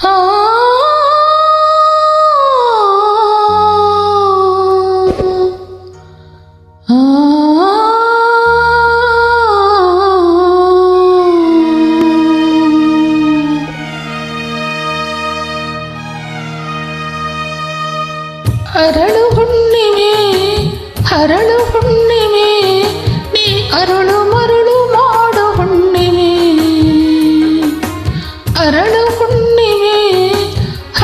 ಆ ಆ ಅರಳು ಹುಣ್ಣಿಮೆ ಹರಳು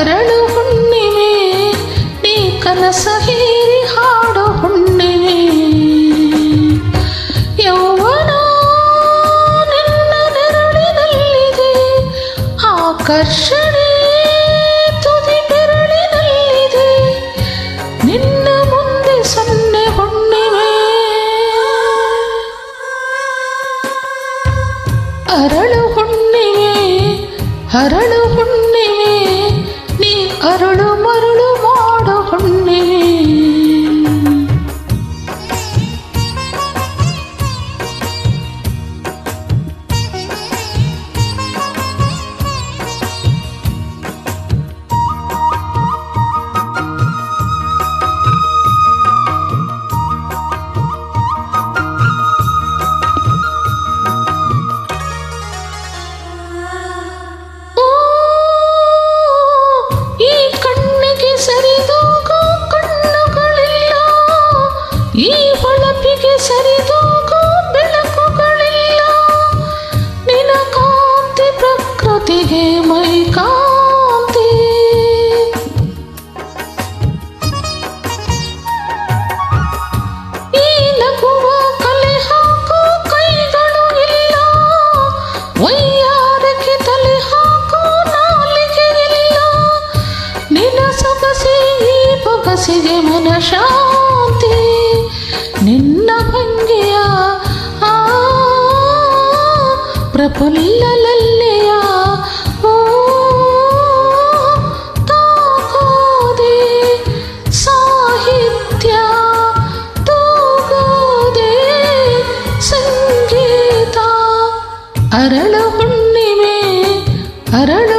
ಹರಳು ಹುಣ್ಣಿಮೆ, ನೀ ಕನಸ ಹೀರಿ ಹಾಡು ಹುಣ್ಣಿಮೆ. ಯೌವನ ನಿನ್ನ ನೆರಳಿನಲ್ಲಿದೆ, ಆಕರ್ಷಣೆ ತುದಿ ನೆರಳಿನಲ್ಲಿದೆ. ನಿನ್ನ ಮುಂದೆ ಸೊನ್ನೆ ಹುಣ್ಣಿಮೆ. ಅರಳು ಹುಣ್ಣಿಮೆ ಅರಳು ಹುಣ್ಣಿಮೆ. no, no. ಈ ಹೊಳಪಿಗೆ ಸರಿದೋಗೋ ಬೆಳಕುಗಳಿಲ್ಲ ನಿನ ಕಾಂತಿ ಪ್ರಕೃತಿಗೆ ಮೈ ಕಾಂತಿ ಈ ನಗುವ ಕಲೆ ಹಾಕೋ ಕೈಗಳು ಇಲ್ಲ ವೈಯಾರಕ್ಕೆ ತಲೆ ಹಾಕೋ ನಾಲಿಗೆ ಇಲ್ಲ ನಿನ್ನ ಸೊಗಸಿ ಈ ಬೊಗಸಿಗೆ ಮನ ಶಾಂತಿ ನಿನ್ನ ಭಂಗಿಯ ಆ ಪ್ರಫುಲ್ಲಲಲ್ಲೆಯ ಓ ತಾಕೋದೆ ಸಾಹಿತ್ಯ ತೂಗೋದೆ ಸಂಗೀತ ಅರಳು ಹುಣ್ಣಿಮೆ ಅರಳು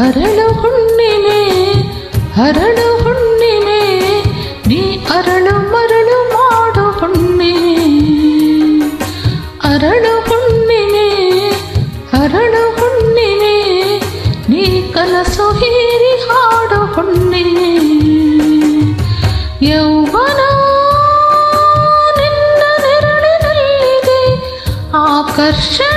ಅರಳು ಹುಣ್ಣಿಮೆ ಅರಳು ಹುಣ್ಣಿಮೆ ನೀ ಅರಳು ಮರಳು ಮಾಡು ಹುಣ್ಣಿಮೆ ಅರಳು ಹುಣ್ಣಿಮೆ ಅರಳು ಹುಣ್ಣಿಮೆ ನೀ ಕನಸು ಹೀರಿ ಹಾಡು ಹುಣ್ಣಿಮೆ ಯೌವನ ನಿನ್ನ ನೆರಳಿನಲ್ಲಿದೆ ಆಕರ್ಷಣೆ